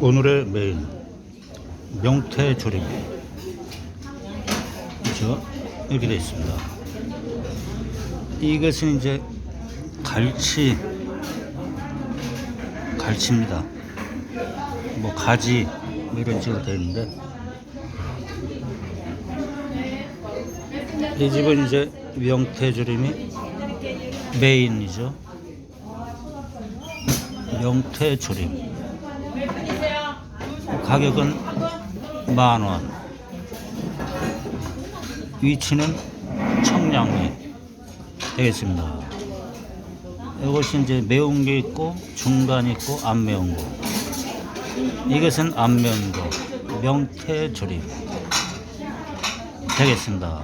오늘의 메인 명태 조림 그죠? 이렇게 되어 있습니다. 이것은 이제 갈치 갈치입니다. 뭐 가지 뭐 이런 식으로 되어 있는데 이 집은 이제 명태조림이 메인이죠. 명태조림 가격은 만 원. 위치는 청량리 되겠습니다. 이것이 이제 매운 게 있고 중간 있고 안 매운 거. 이것은 안 매운 거. 명태 조림 되겠습니다.